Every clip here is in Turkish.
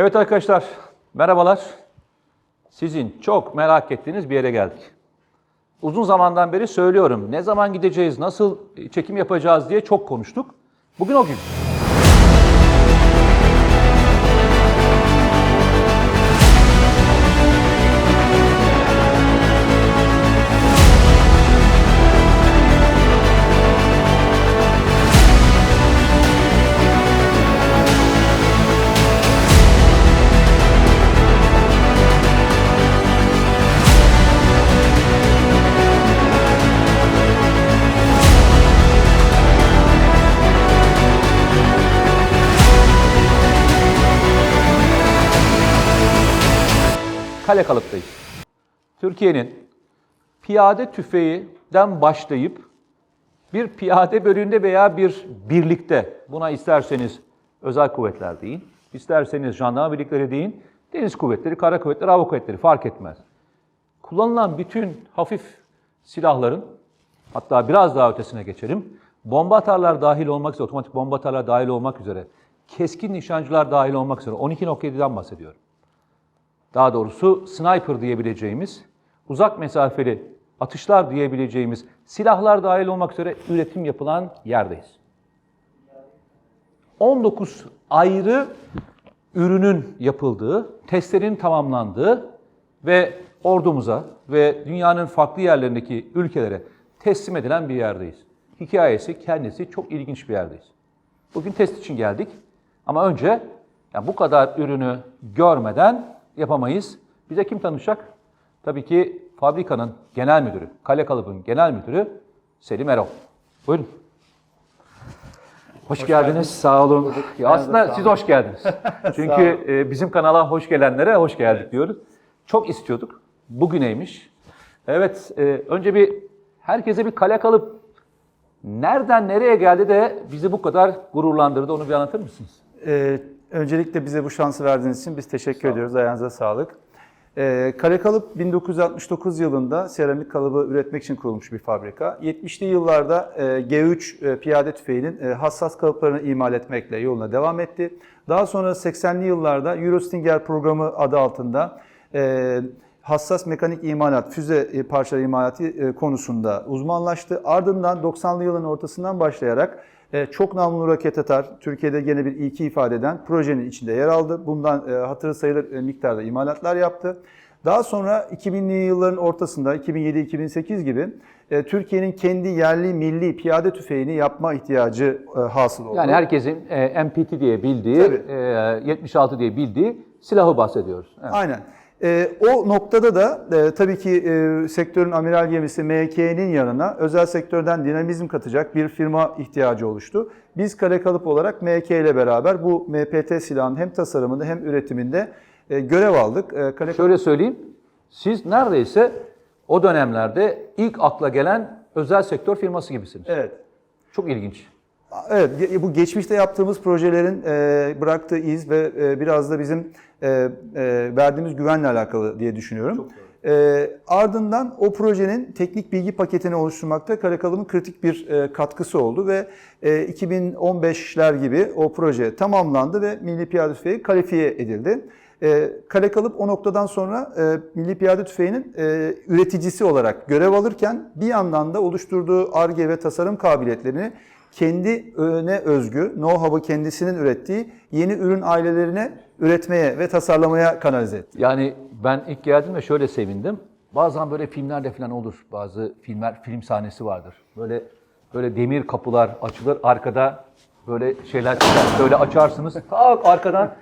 Evet arkadaşlar, merhabalar. Sizin çok merak ettiğiniz bir yere geldik. Uzun zamandan beri söylüyorum, ne zaman gideceğiz, nasıl çekim yapacağız diye çok konuştuk. Bugün o gün. Kale kalıptayız. Türkiye'nin piyade tüfeğinden başlayıp bir piyade bölüğünde veya bir birlikte, buna isterseniz özel kuvvetler deyin, isterseniz jandarma birlikleri deyin, deniz kuvvetleri, kara kuvvetleri, hava kuvvetleri fark etmez. Kullanılan bütün hafif silahların, hatta biraz daha ötesine geçelim, bomba atarlar dahil olmak üzere, otomatik bomba atarlar dahil olmak üzere, keskin nişancılar dahil olmak üzere 12.7'den bahsediyorum daha doğrusu sniper diyebileceğimiz, uzak mesafeli atışlar diyebileceğimiz silahlar dahil olmak üzere üretim yapılan yerdeyiz. 19 ayrı ürünün yapıldığı, testlerin tamamlandığı ve ordumuza ve dünyanın farklı yerlerindeki ülkelere teslim edilen bir yerdeyiz. Hikayesi kendisi çok ilginç bir yerdeyiz. Bugün test için geldik ama önce yani bu kadar ürünü görmeden yapamayız. Bize kim tanışacak? Tabii ki fabrikanın genel müdürü, Kale Kalıbı'nın genel müdürü Selim Erol. Buyurun. Hoş, geldiniz, sağ olun. Ya aslında siz hoş geldiniz. Çünkü e, bizim kanala hoş gelenlere hoş geldik diyoruz. Çok istiyorduk. Bugüneymiş. Evet, e, önce bir herkese bir Kale Kalıp nereden nereye geldi de bizi bu kadar gururlandırdı onu bir anlatır mısınız? Ee, öncelikle bize bu şansı verdiğiniz için biz teşekkür ediyoruz. Ayağınıza sağlık. Ee, Kare Kalıp 1969 yılında seramik kalıbı üretmek için kurulmuş bir fabrika. 70'li yıllarda e, G3 e, piyade tüfeğinin e, hassas kalıplarını imal etmekle yoluna devam etti. Daha sonra 80'li yıllarda Eurostinger programı adı altında e, hassas mekanik imalat, füze e, parçaları imalatı e, konusunda uzmanlaştı. Ardından 90'lı yılın ortasından başlayarak çok namlulu raket atar, Türkiye'de gene bir ilki ifade eden projenin içinde yer aldı. Bundan e, hatırı sayılır e, miktarda imalatlar yaptı. Daha sonra 2000'li yılların ortasında 2007-2008 gibi e, Türkiye'nin kendi yerli milli piyade tüfeğini yapma ihtiyacı e, hasıl oldu. Yani herkesin e, MPT diye bildiği, Tabii. e, 76 diye bildiği silahı bahsediyoruz. Evet. Aynen. Ee, o noktada da e, tabii ki e, sektörün amiral gemisi MK'nin yanına özel sektörden dinamizm katacak bir firma ihtiyacı oluştu. Biz kare kalıp olarak MK ile beraber bu MPT silahın hem tasarımında hem üretiminde e, görev aldık. E, kare Şöyle söyleyeyim, siz neredeyse o dönemlerde ilk akla gelen özel sektör firması gibisiniz. Evet. Çok ilginç. Evet, bu geçmişte yaptığımız projelerin e, bıraktığı iz ve e, biraz da bizim e, verdiğimiz güvenle alakalı diye düşünüyorum. E, ardından o projenin teknik bilgi paketini oluşturmakta Karakalım'ın kritik bir e, katkısı oldu ve e, 2015'ler gibi o proje tamamlandı ve Milli Piyade Tüfeği kalifiye edildi. E, Kale Kalıp o noktadan sonra e, Milli Piyade Tüfeği'nin e, üreticisi olarak görev alırken bir yandan da oluşturduğu ARGE ve tasarım kabiliyetlerini kendi öne özgü, know-how'ı kendisinin ürettiği yeni ürün ailelerine üretmeye ve tasarlamaya kanalize etti. Yani ben ilk geldiğimde şöyle sevindim. Bazen böyle filmlerde falan olur. Bazı filmler, film sahnesi vardır. Böyle böyle demir kapılar açılır. Arkada böyle şeyler çıkar. Böyle açarsınız. Tak arkadan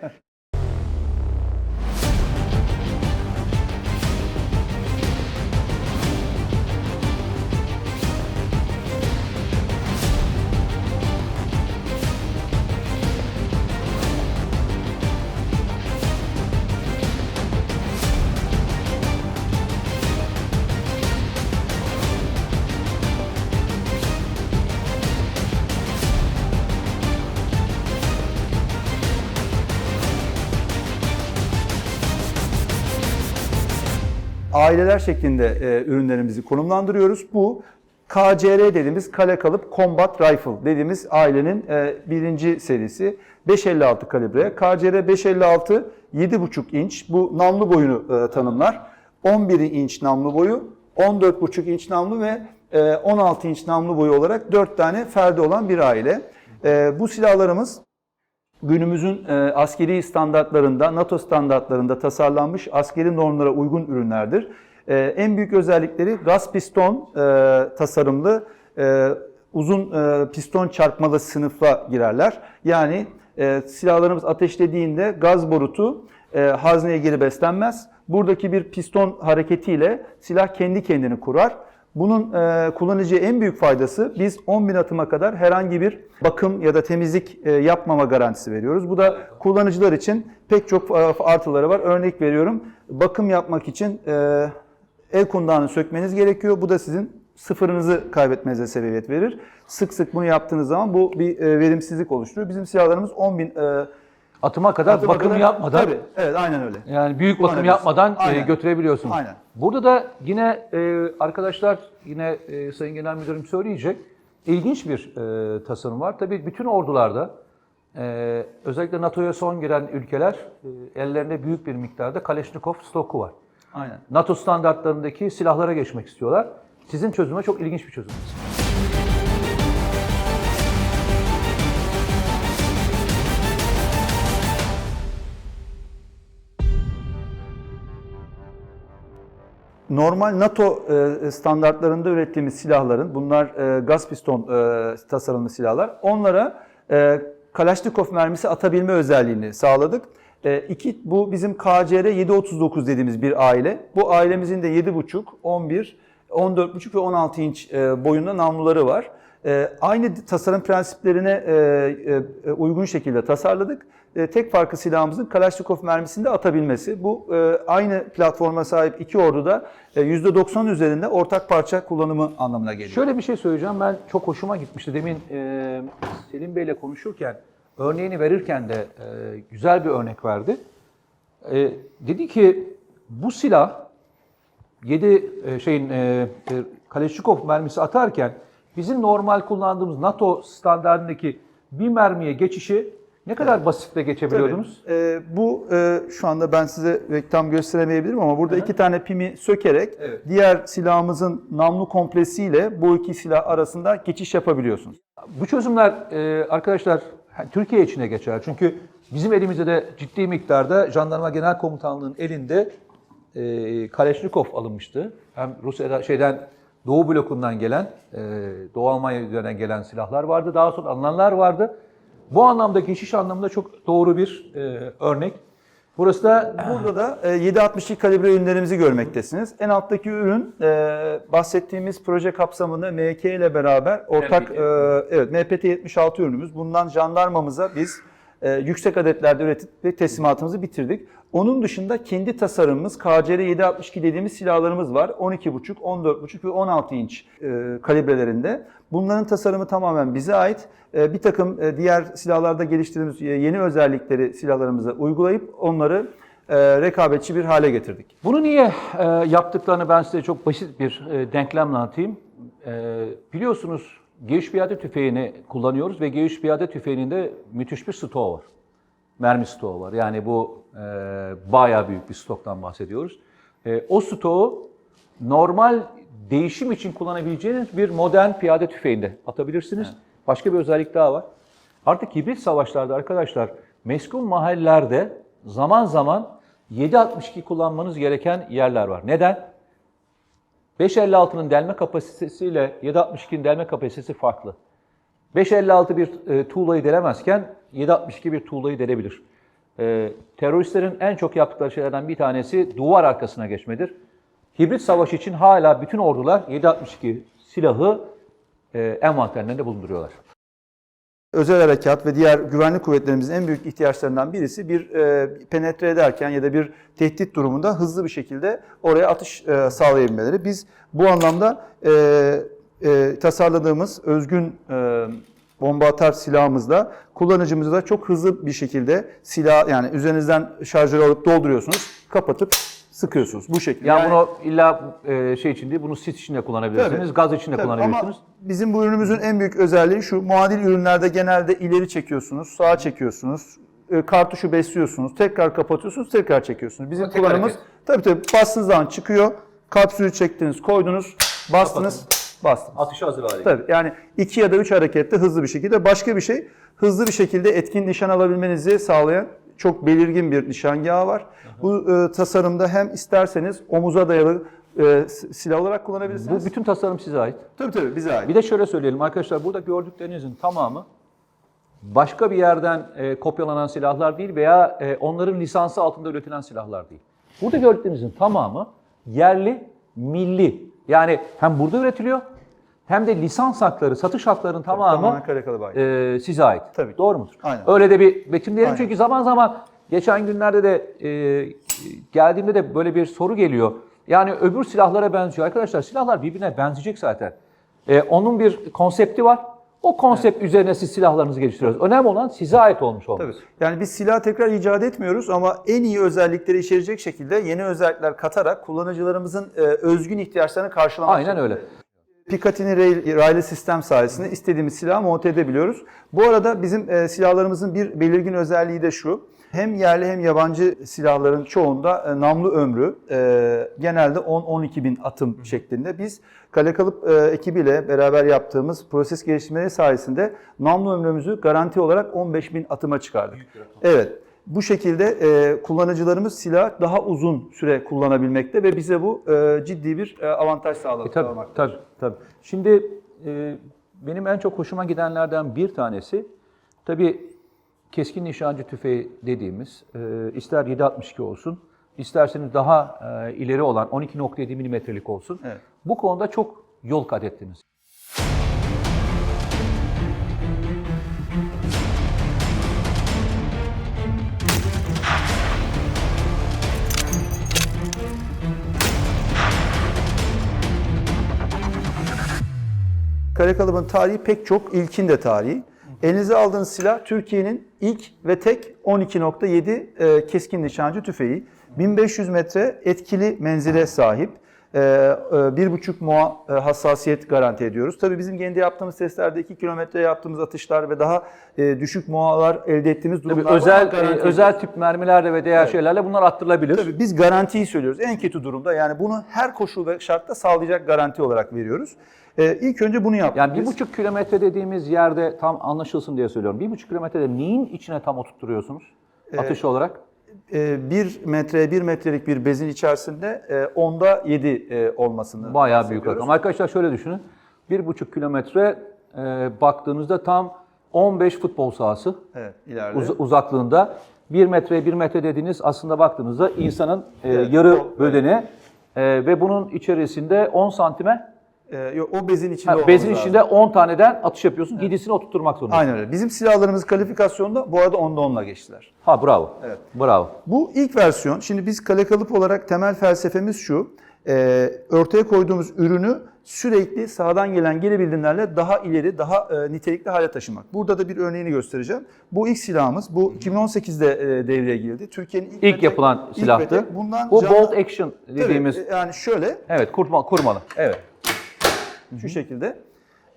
Aileler şeklinde e, ürünlerimizi konumlandırıyoruz. Bu KCR dediğimiz kale kalıp Combat Rifle dediğimiz ailenin e, birinci serisi 5.56 kalibre. KCR 5.56 7.5 inç bu namlu boyunu e, tanımlar. 11 inç namlu boyu, 14.5 inç namlu ve e, 16 inç namlu boyu olarak 4 tane ferdi olan bir aile. E, bu silahlarımız günümüzün e, askeri standartlarında, NATO standartlarında tasarlanmış askeri normlara uygun ürünlerdir. E, en büyük özellikleri gaz piston e, tasarımlı e, uzun piston çarpmalı sınıfa girerler. Yani silahlarımız ateşlediğinde gaz borutu hazneye geri beslenmez. Buradaki bir piston hareketiyle silah kendi kendini kurar. Bunun e, kullanıcıya en büyük faydası biz 10 bin atıma kadar herhangi bir bakım ya da temizlik e, yapmama garantisi veriyoruz. Bu da kullanıcılar için pek çok e, artıları var. Örnek veriyorum bakım yapmak için e, el kundağını sökmeniz gerekiyor. Bu da sizin sıfırınızı kaybetmenize sebebiyet verir. Sık sık bunu yaptığınız zaman bu bir e, verimsizlik oluşturuyor. Bizim silahlarımız 10 bin e, Atıma kadar atıma bakım kadar- yapmadan Tabii, evet aynen öyle. yani büyük bakım Kullanabilirsin. yapmadan e, Aynen. götürebiliyorsunuz. Aynen. Burada da yine e, arkadaşlar yine e, Sayın Genel Müdürüm söyleyecek ilginç bir e, tasarım var. Tabii bütün ordularda e, özellikle NATO'ya son giren ülkeler e, ellerinde büyük bir miktarda Kalashnikov stoku var. Aynen. NATO standartlarındaki silahlara geçmek istiyorlar. Sizin çözüme çok ilginç bir çözüm. Normal NATO e, standartlarında ürettiğimiz silahların, bunlar e, gaz piston e, tasarımlı silahlar, onlara Kalashnikov mermisi atabilme özelliğini sağladık. E, iki, bu bizim KCR 739 dediğimiz bir aile. Bu ailemizin de 7,5, 11, 14,5 ve 16 inç boyunda namluları var. Aynı tasarım prensiplerine uygun şekilde tasarladık. E, tek farkı silahımızın Kalashnikov mermisini de atabilmesi. Bu e, aynı platforma sahip iki orduda e, %90 üzerinde ortak parça kullanımı anlamına geliyor. Şöyle bir şey söyleyeceğim. Ben çok hoşuma gitmişti. Demin e, Selim Bey'le konuşurken, örneğini verirken de güzel bir örnek verdi. Dedi ki bu silah 7 e, şeyin Kalashnikov mermisi atarken bizim normal kullandığımız NATO standartındaki bir mermiye geçişi ne kadar basitle geçebiliyordunuz? Tabii. Ee, bu e, şu anda ben size tam gösteremeyebilirim ama burada iki tane pimi sökerek Evet. diğer silahımızın namlu kompresiyle bu iki silah arasında geçiş yapabiliyorsunuz. Bu çözümler e, arkadaşlar Türkiye için de geçer. Çünkü bizim elimizde de ciddi miktarda Jandarma Genel Komutanlığı'nın elinde e, Kalashnikov alınmıştı. Hem Rusya'da şeyden Doğu blokundan gelen, e, Doğu Almanya üzerinden gelen silahlar vardı. Daha sonra alınanlar vardı. Bu anlamda geçiş anlamında çok doğru bir e, örnek. Burası da Burada da e, 7.62 kalibre ürünlerimizi görmektesiniz. En alttaki ürün e, bahsettiğimiz proje kapsamında MK ile beraber ortak MPT. e, evet MPT 76 ürünümüz. Bundan jandarmamıza biz e, yüksek adetlerde üretip ve teslimatımızı bitirdik. Onun dışında kendi tasarımımız KCR 762 dediğimiz silahlarımız var. 12.5, 14.5 ve 16 inç e, kalibrelerinde. Bunların tasarımı tamamen bize ait. E, bir takım e, diğer silahlarda geliştirdiğimiz e, yeni özellikleri silahlarımıza uygulayıp onları e, rekabetçi bir hale getirdik. Bunu niye e, yaptıklarını ben size çok basit bir e, denklemle anlatayım. E, biliyorsunuz G3 piyade tüfeğini kullanıyoruz ve G3 piyade tüfeğinin de müthiş bir stoğu var. Mermi stoğu var. Yani bu e, bayağı büyük bir stoktan bahsediyoruz. E, o stoğu normal değişim için kullanabileceğiniz bir modern piyade tüfeğinde atabilirsiniz. Başka bir özellik daha var. Artık hibrit savaşlarda arkadaşlar meskun mahallelerde zaman zaman 7.62 kullanmanız gereken yerler var. Neden? 5.56'nın delme kapasitesiyle 7.62'nin delme kapasitesi farklı. 5.56 bir e, tuğlayı delemezken 7.62 bir tuğlayı delebilir. E, teröristlerin en çok yaptıkları şeylerden bir tanesi duvar arkasına geçmedir. Hibrit savaş için hala bütün ordular 7.62 silahı e, envanterlerinde bulunduruyorlar. Özel harekat ve diğer güvenlik kuvvetlerimizin en büyük ihtiyaçlarından birisi bir e, penetre ederken ya da bir tehdit durumunda hızlı bir şekilde oraya atış e, sağlayabilmeleri. Biz bu anlamda e, e, tasarladığımız özgün e, bomba atar silahımızla kullanıcımızı da çok hızlı bir şekilde silah yani üzerinizden şarjörü alıp dolduruyorsunuz, kapatıp sıkıyorsunuz bu şekilde. Ya Yani- bunu illa e, şey için değil, bunu sis için de kullanabilirsiniz, Tabii. gaz için de Tabii, kullanabilirsiniz. Ama bizim bu ürünümüzün en büyük özelliği şu. Muadil ürünlerde genelde ileri çekiyorsunuz, sağa çekiyorsunuz. e, Kartuşu besliyorsunuz, tekrar kapatıyorsunuz, tekrar çekiyorsunuz. Bizim Tek kullanımız hareket. tabii tabii bastığınız zaman çıkıyor. Kapsülü çektiniz, koydunuz, bastınız, bastınız. Atışa hazır hale. Tabii yani iki ya da üç harekette hızlı bir şekilde. Başka bir şey hızlı bir şekilde etkin nişan alabilmenizi sağlayan çok belirgin bir nişangahı var. Bu e, tasarımda hem isterseniz omuza dayalı e, silah olarak kullanabilirsiniz. Bu bütün tasarım size ait. Tabii tabii bize ait. Bir de şöyle söyleyelim arkadaşlar, burada gördüklerinizin tamamı başka bir yerden e, kopyalanan silahlar değil veya e, onların lisansı altında üretilen silahlar değil. Burada gördüklerinizin tamamı yerli, milli. Yani hem burada üretiliyor hem de lisans hakları, satış haklarının tamamı Tamamen e, size ait. Tabii. Doğru mudur? Aynen. Öyle de bir betimleyelim Aynen. çünkü zaman zaman geçen günlerde de e, geldiğimde de böyle bir soru geliyor. Yani öbür silahlara benziyor. Arkadaşlar silahlar birbirine benzeyecek zaten. E, onun bir konsepti var. O konsept üzerine siz silahlarınızı geliştiriyorsunuz. Önemli olan size ait olmuş olması. Tabii. Yani biz silah tekrar icat etmiyoruz ama en iyi özellikleri içerecek şekilde yeni özellikler katarak kullanıcılarımızın e, özgün ihtiyaçlarını karşılamak Aynen öyle. Picatinny Rail- raylı sistem sayesinde istediğimiz silahı monte edebiliyoruz. Bu arada bizim e, silahlarımızın bir belirgin özelliği de şu. Hem yerli hem yabancı silahların çoğunda e, namlu ömrü e, genelde 10-12 bin atım şeklinde. Biz Kale Kalıp e, ekibiyle beraber yaptığımız proses geliştirmeleri sayesinde namlu ömrümüzü garanti olarak 15 bin atıma çıkardık. Evet. Bu şekilde e, kullanıcılarımız silah daha uzun süre kullanabilmekte ve bize bu e, ciddi bir e, avantaj sağladı. E, tabii, tabii, tabii. Şimdi e, benim en çok hoşuma gidenlerden bir tanesi tabii keskin nişancı tüfeği dediğimiz e, ister 7.62 olsun, isterseniz daha e, ileri olan 12.7 milimetrelik olsun. Evet. Bu konuda çok yol kat ettiniz. Kare kalıbın tarihi pek çok, ilkin de tarihi. Elinize aldığınız silah Türkiye'nin ilk ve tek 12.7 e, keskin nişancı tüfeği. 1500 metre etkili menzile sahip. E, e, 1.5 MOA e, hassasiyet garanti ediyoruz. Tabii bizim kendi yaptığımız testlerde 2 kilometre yaptığımız atışlar ve daha e, düşük MOA'lar elde ettiğimiz Tabii durumlar var. özel e, özel tip mermilerle ve diğer şeylerle bunlar arttırılabilir. Tabii biz garantiyi söylüyoruz. En kötü durumda yani bunu her koşul ve şartta sağlayacak garanti olarak veriyoruz. Ee, ilk önce bunu yaptık. Yani bir buçuk kilometre dediğimiz yerde tam anlaşılsın diye söylüyorum. Bir buçuk kilometrede neyin içine tam oturtturuyorsunuz atış olarak? E, 1 metre, 1 metrelik bir bezin içerisinde e, onda 7 e, olmasını Bayağı büyük rakam. Arkadaşlar şöyle düşünün. Bir buçuk kilometre e, baktığınızda tam 15 futbol sahası Evet, ileride. uz- uzaklığında. 1 metre 1 metre dediğiniz aslında baktığınızda insanın e, Evet, yarı o- bedeni e, ve bunun içerisinde 10 santime E, o bezin içinde ha, bezin lazım. içinde 10 taneden atış yapıyorsun. Gidisini oturtturmak zorundasın. Aynen öyle. Bizim silahlarımız kalifikasyonda bu arada onda 10'la geçtiler. Ha bravo. Evet. Bravo. Bu ilk versiyon. Şimdi biz kale kalıp olarak temel felsefemiz şu. e, ortaya koyduğumuz ürünü sürekli sağdan gelen geri bildirimlerle daha ileri, daha e, nitelikli hale taşımak. Burada da bir örneğini göstereceğim. Bu ilk silahımız. Bu 2018'de e, devreye girdi. Türkiye'nin ilk, İlk ve tek- yapılan ilk silahtı. tek. Bundan Bu canlı- bolt action Tabii, dediğimiz e, yani şöyle evet kurma, kurmalı. Evet. Şu şekilde.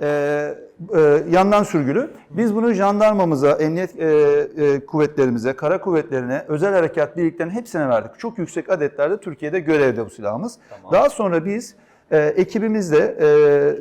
Ee, e, yandan sürgülü. Biz bunu jandarmamıza, emniyet e, e, kuvvetlerimize, kara kuvvetlerine, özel harekat birliklerinin hepsine verdik. Çok yüksek adetlerde Türkiye'de görevde bu silahımız. Daha sonra biz e, ekibimizle e,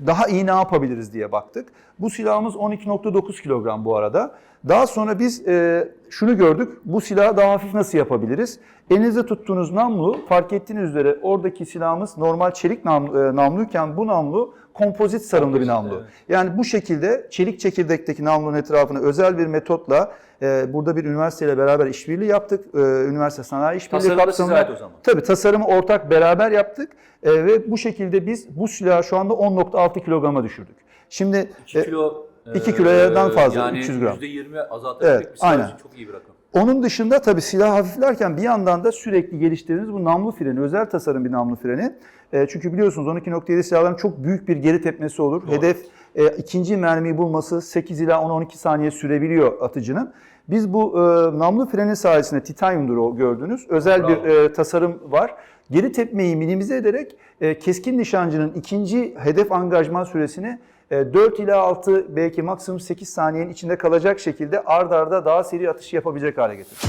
daha iyi ne yapabiliriz diye baktık. Bu silahımız 12.9 kilogram bu arada. Daha sonra biz e, şunu gördük. Bu silahı daha hafif nasıl yapabiliriz? Elinizde tuttuğunuz namlu fark ettiğiniz üzere oradaki silahımız normal çelik namlu, e, namluyken bu namlu kompozit sarımlı bir namlu. Yani bu şekilde çelik çekirdekteki namlunun etrafına özel bir metotla e, burada bir üniversiteyle beraber işbirliği yaptık. E, üniversite sanayi işbirliği Tasarım da size kapsamında. ait o zaman. Tabii tasarımı ortak beraber yaptık E, ve bu şekilde biz bu silahı şu anda 10.6 kilograma düşürdük. Şimdi 2 e, kilo iki kilodan fazla, yani 300 gram. %20 azaltabilecek Evet, bir silah aynen. çok iyi bir rakam. Onun dışında tabii silah hafiflerken bir yandan da sürekli geliştirdiğimiz bu namlu freni, özel tasarım bir namlu freni. E, çünkü biliyorsunuz 12.7 silahların çok büyük bir geri tepmesi olur. Hedef e, ikinci mermiyi bulması 8 ila 10-12 saniye sürebiliyor atıcının. Biz bu e, namlu freni sayesinde titanyumdur o gördüğünüz özel bir Bravo. e, tasarım var. Geri tepmeyi minimize ederek e, keskin nişancının ikinci hedef angajman süresini 4 ila 6 belki maksimum 8 saniyenin içinde kalacak şekilde ard arda daha seri atış yapabilecek hale getirdi.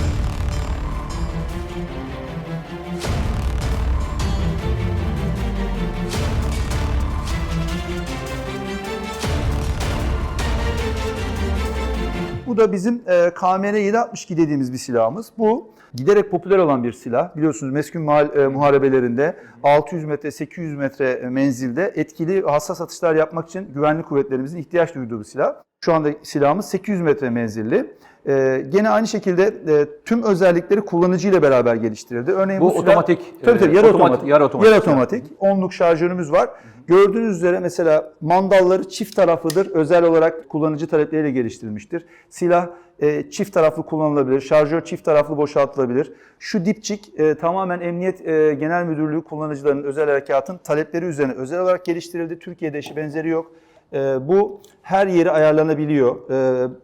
Da bizim e, KMR 762 dediğimiz bir silahımız. Bu giderek popüler olan bir silah. Biliyorsunuz meskun mahal, e, muharebelerinde 600 metre 800 metre menzilde etkili hassas atışlar yapmak için güvenlik kuvvetlerimizin ihtiyaç duyduğu bir silah. Şu anda silahımız 800 metre menzilli. E, gene aynı şekilde e, tüm özellikleri kullanıcı ile beraber geliştirildi. Örneğin Bu bu, silah, otomatik, tabii tabii e, yarı otomatik- otomatik, yarı otomatik. yarı otomatik. Onluk şarjörümüz var. Gördüğünüz üzere mesela mandalları çift taraflıdır. Özel olarak kullanıcı talepleriyle geliştirilmiştir. Silah e, çift taraflı kullanılabilir. Şarjör çift taraflı boşaltılabilir. Şu dipçik e, tamamen Emniyet e, Genel Müdürlüğü kullanıcılarının özel harekatın talepleri üzerine özel olarak geliştirildi. Türkiye'de eşi benzeri yok. E, bu her yeri ayarlanabiliyor. E,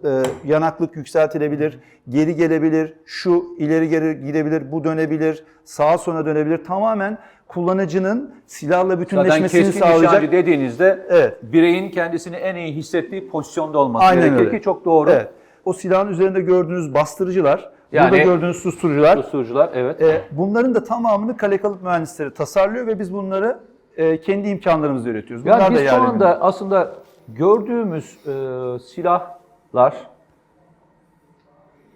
e, yanaklık yükseltilebilir, geri gelebilir, şu ileri geri gidebilir, bu dönebilir, sağa sola dönebilir. Tamamen kullanıcının silahla Zaten bütünleşmesini keskin sağlayacak. nişancı dediğinizde Evet. bireyin kendisini en iyi hissettiği pozisyonda olması Aynen gerekir öyle. ki çok doğru. Evet. O silahın üzerinde gördüğünüz bastırıcılar, Yani- burada gördüğünüz susturucular, Susturucular evet. e, bunların da tamamını kale kalıp mühendisleri tasarlıyor ve biz bunları e, kendi imkanlarımızla üretiyoruz. Bunlar Yani da biz şu yerli anda aslında gördüğümüz e, silahlar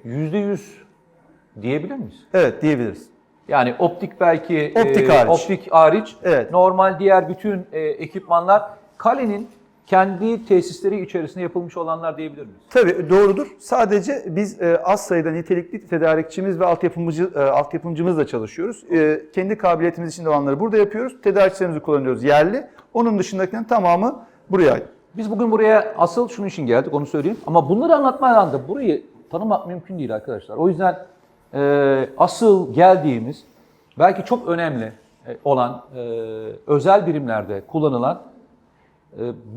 yüzde yüz diyebilir miyiz? Evet diyebiliriz. Yani optik belki Optik e, hariç. optik hariç Evet. normal diğer bütün e, ekipmanlar kalenin kendi tesisleri içerisinde yapılmış olanlar diyebilir miyiz? Tabii doğrudur. Sadece biz e, az sayıda nitelikli tedarikçimiz ve altyapımcı e, altyapımcımızla çalışıyoruz. E, kendi kabiliyetimiz için de olanları burada yapıyoruz. Tedarikçilerimizi kullanıyoruz yerli. Onun dışındakilerin tamamı buraya ait. Biz bugün buraya asıl şunun için geldik onu söyleyeyim. Ama bunları anlatmadan anda burayı tanımak mümkün değil arkadaşlar. O yüzden e, asıl geldiğimiz belki çok önemli e, olan e, özel birimlerde kullanılan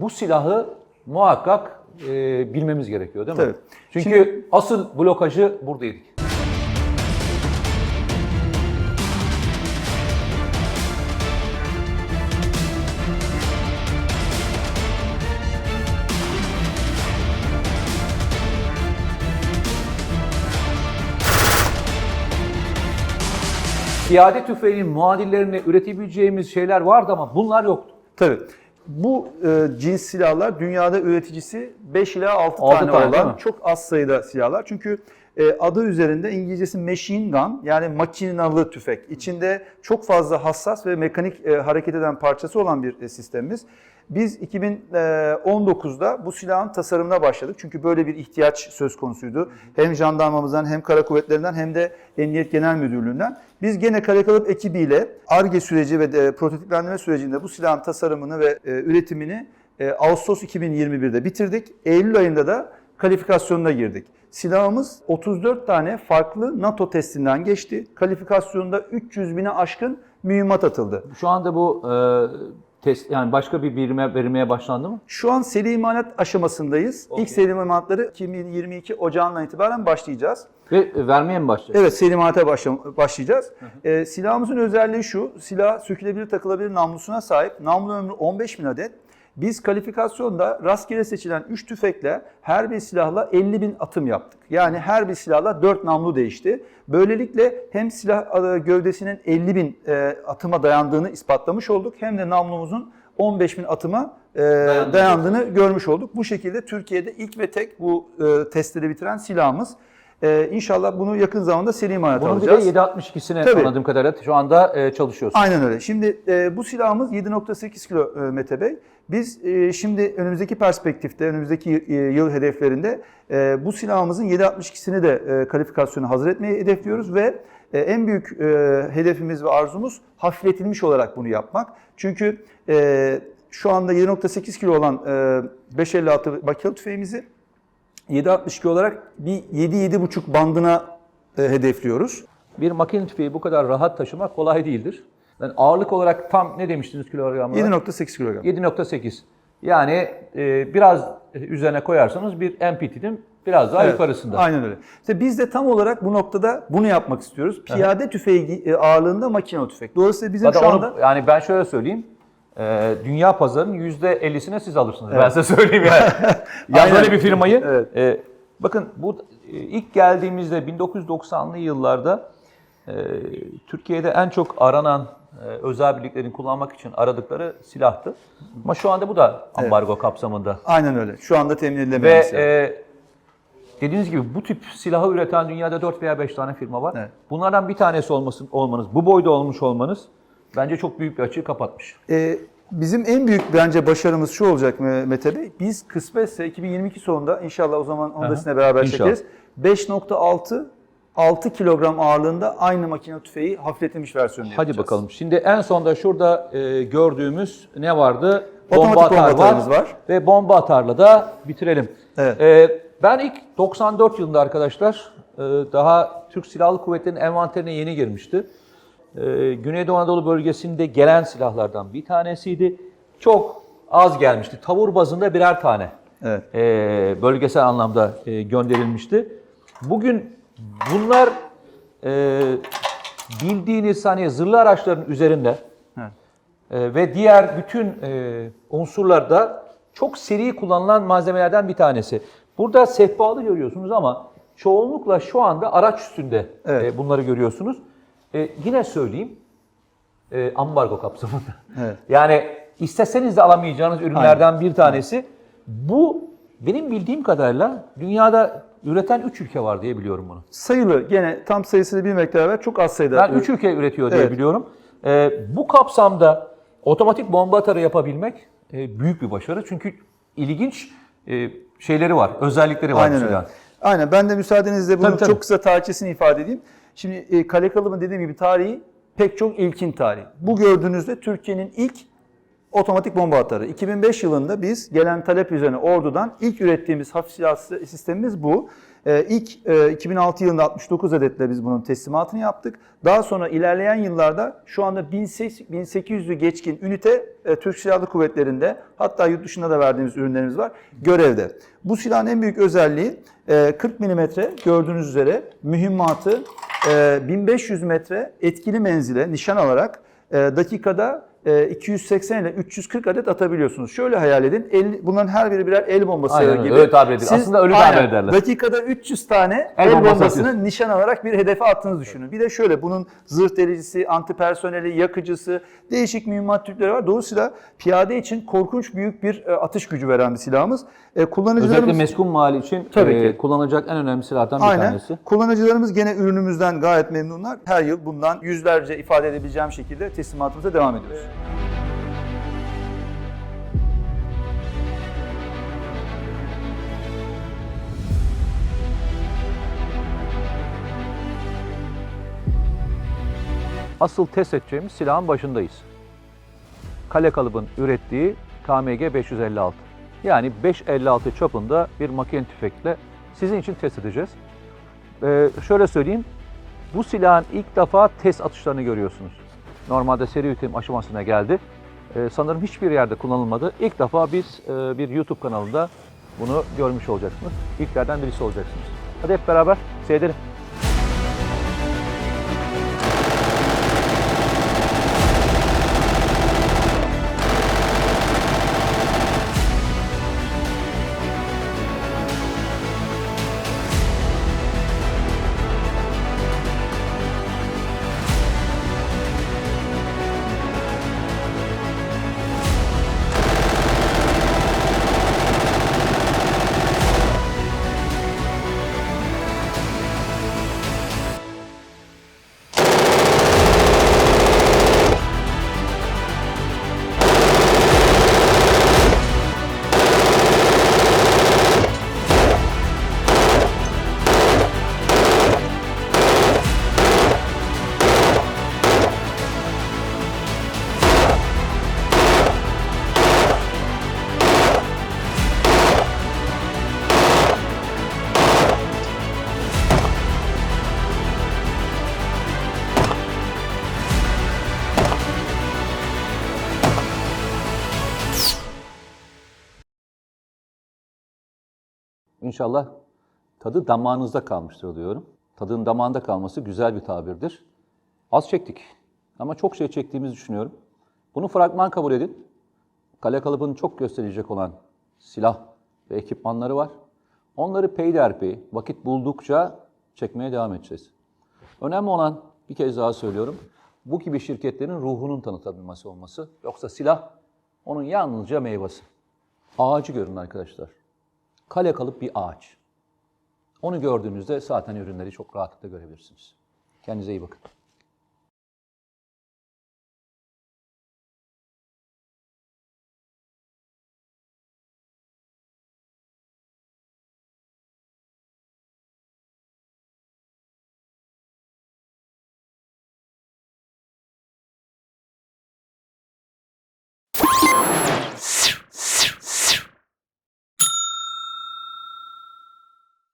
bu silahı muhakkak e, bilmemiz gerekiyor değil mi? Tabii. Çünkü asıl blokajı buradaydık. Piyade tüfeğinin muadillerine üretebileceğimiz şeyler vardı ama bunlar yoktu. Tabii. Bu e, cins silahlar dünyada üreticisi 5 ila 6 Altı tane, tane, olan çok az sayıda silahlar. Çünkü e, adı üzerinde İngilizcesi machine gun yani makinalı tüfek. İçinde çok fazla hassas ve mekanik e, hareket eden parçası olan bir e, sistemimiz. Biz 2019'da bu silahın tasarımına başladık. Çünkü böyle bir ihtiyaç söz konusuydu. Hem jandarmamızdan hem kara kuvvetlerinden hem de Emniyet Genel Müdürlüğü'nden. Biz gene Karakalıp ekibiyle ARGE süreci ve de prototiplendirme sürecinde bu silahın tasarımını ve e, üretimini e, Ağustos 2021'de bitirdik. Eylül ayında da kalifikasyonuna girdik. Silahımız 34 tane farklı NATO testinden geçti. Kalifikasyonda 300 bine aşkın mühimmat atıldı. Şu anda bu e, test yani başka bir birime verilmeye başlandı mı? Şu an seri imalat aşamasındayız. İlk seri imalatları 2022 Ocağı'ndan itibaren başlayacağız. Ve vermeye mi başlayacak? Evet seri imalata başla- başlayacağız. Ee, silahımızın özelliği şu, silah sökülebilir takılabilir namlusuna sahip. Namlu ömrü 15 bin adet. Biz kalifikasyonda rastgele seçilen 3 tüfekle her bir silahla 50 bin atım yaptık. Yani her bir silahla 4 namlu değişti. Böylelikle hem silah e, gövdesinin 50 bin e, atıma dayandığını ispatlamış olduk. Hem de namlumuzun 15 bin atıma e, dayandığını görmüş olduk. Bu şekilde Türkiye'de ilk ve tek bu e, testleri bitiren silahımız. E, inşallah bunu yakın zamanda seri imalata Bunun bir alacağız. de 7.62'sine Tabii. anladığım kadarıyla şu anda e, çalışıyorsun. Aynen öyle. Şimdi e, bu silahımız 7.8 kilo e, Mete Bey. Biz e, şimdi önümüzdeki perspektifte, önümüzdeki e, yıl hedeflerinde e, bu silahımızın 7.62'sini de e, kalifikasyonu hazır etmeyi hedefliyoruz ve e, en büyük e, hedefimiz ve arzumuz hafifletilmiş olarak bunu yapmak. Çünkü e, şu anda 7.8 kilo olan e, 556 makinalı tüfeğimizi 7.62 olarak bir 7-7.5 bandına e, hedefliyoruz. Bir makine tüfeği bu kadar rahat taşımak kolay değildir. Yani ağırlık olarak tam ne demiştiniz kilogramda? 7.8 kilogram. 7.8. Yani e, biraz üzerine koyarsanız bir MPT'nin biraz daha Evet, yukarısında. Aynen öyle. İşte biz de tam olarak bu noktada bunu yapmak istiyoruz. Piyade tüfeği e, ağırlığında makinalı tüfek. Dolayısıyla bizim Zaten şu onu- anda yani ben şöyle söyleyeyim. E, dünya pazarının %50'sini siz alırsınız. Ben size söyleyeyim yani. yani Aynen. böyle bir firmayı. Evet. e, bakın bu e, ilk geldiğimizde 1990'lı yıllarda e, Türkiye'de en çok aranan e, özel birliklerin kullanmak için aradıkları silahtı. Ama şu anda bu da ambargo kapsamında. aynen öyle. Şu anda temin Ve edilemeyen silah. e, dediğiniz gibi bu tip silahı üreten dünyada 4 veya 5 tane firma var. Evet. Bunlardan bir tanesi olmasın, olmanız, bu boyda olmuş olmanız bence çok büyük bir açığı kapatmış. Ee, bizim en büyük bence başarımız şu olacak Me- Mete Bey. Biz kısmetse 2022 sonunda inşallah o zaman onu da sizinle beraber İnşallah. çekeriz. 5.6 6 kilogram ağırlığında aynı makine tüfeği hafifletilmiş versiyonunu Hadi yapacağız. bakalım. Şimdi en sonda şurada e, gördüğümüz ne vardı? Otomatik bomba atar atarımız var. Ve bomba atarla da bitirelim. Evet. E, ben ilk 94 yılında arkadaşlar e, daha Türk Silahlı Kuvvetleri'nin envanterine yeni girmişti. E, Güneydoğu Anadolu bölgesinde gelen silahlardan bir tanesiydi. Çok az gelmişti. Tavur bazında birer tane Evet. e, bölgesel anlamda e, gönderilmişti. Bugün bunlar e, bildiğiniz hani zırhlı araçların üzerinde Evet. e, ve diğer bütün e, unsurlarda çok seri kullanılan malzemelerden bir tanesi. Burada sehpalı görüyorsunuz ama çoğunlukla şu anda araç üstünde Evet. e, bunları görüyorsunuz. E, yine söyleyeyim, e, ambargo kapsamında. Evet. Yani isteseniz de alamayacağınız ürünlerden bir tanesi. Bu benim bildiğim kadarıyla dünyada üreten 3 ülke var diye biliyorum bunu. Sayılı gene tam sayısını bilmekle beraber çok az sayıda. Ben 3 ülke üretiyor diye Evet. biliyorum. Ee, bu kapsamda otomatik bomba atarı yapabilmek e, büyük bir başarı. Çünkü ilginç e, şeyleri var, özellikleri var Aynen öyle. Aynen. Ben de müsaadenizle bunun Tabii, tabii. çok kısa tarihçesini ifade edeyim. Şimdi e, Kale Kalıbı'nın dediğim gibi tarihi pek çok ilkin tarih. Bu gördüğünüzde Türkiye'nin ilk otomatik bomba atarı. 2005 yılında biz gelen talep üzerine ordudan ilk ürettiğimiz hafif silah sistemimiz bu. Ee, ilk e, 2006 yılında 69 adetle biz bunun teslimatını yaptık. Daha sonra ilerleyen yıllarda şu anda 1800'ü geçkin ünite e, Türk Silahlı Kuvvetleri'nde hatta yurt dışında da verdiğimiz ürünlerimiz var görevde. Bu silahın en büyük özelliği e, 40 mm gördüğünüz üzere mühimmatı e, 1500 metre etkili menzile nişan alarak e, dakikada e, 280 ile 340 adet atabiliyorsunuz. Şöyle hayal edin. el- bunların her biri birer el bombası Aynen gibi. öyle tabir edilir. Aslında öyle tabir aynen, ederler. Dakikada 300 tane El el, bombası bombasını atıyorsun. nişan alarak bir hedefe attığınızı düşünün. Bir de şöyle bunun zırh delicisi, antipersoneli, yakıcısı, değişik mühimmat türleri var. Dolayısıyla piyade için korkunç büyük bir e, atış gücü veren bir silahımız. E, kullanıcılarımız Özellikle meskun mali için Tabii e, ki. kullanılacak en önemli silahlardan bir Aynen. tanesi. Kullanıcılarımız gene ürünümüzden gayet memnunlar. Her yıl bundan yüzlerce ifade edebileceğim şekilde teslimatımıza devam ediyoruz. Asıl test edeceğimiz silahın başındayız. Kale kalıbın ürettiği KMG 556. Yani 556 çapında bir makine tüfekle sizin için test edeceğiz. Ee, şöyle söyleyeyim, bu silahın ilk defa test atışlarını görüyorsunuz. Normalde seri üretim aşamasına geldi. Ee, sanırım hiçbir yerde kullanılmadı. İlk defa biz e, bir YouTube kanalında bunu görmüş olacaksınız. İlklerden birisi olacaksınız. Hadi hep beraber seyredelim. İnşallah tadı damağınızda kalmıştır diyorum. Tadın damağında kalması güzel bir tabirdir. Az çektik ama çok şey çektiğimizi düşünüyorum. Bunu fragman kabul edin. Kale kalıbını çok gösterecek olan silah ve ekipmanları var. Onları peyderpey vakit buldukça çekmeye devam edeceğiz. Önemli olan bir kez daha söylüyorum. Bu gibi şirketlerin ruhunun tanıtılması olması. Yoksa silah onun yalnızca meyvesi. Ağacı görün arkadaşlar. Kale kalıp bir ağaç. Onu gördüğünüzde zaten ürünleri çok rahatlıkla görebilirsiniz. Kendinize iyi bakın.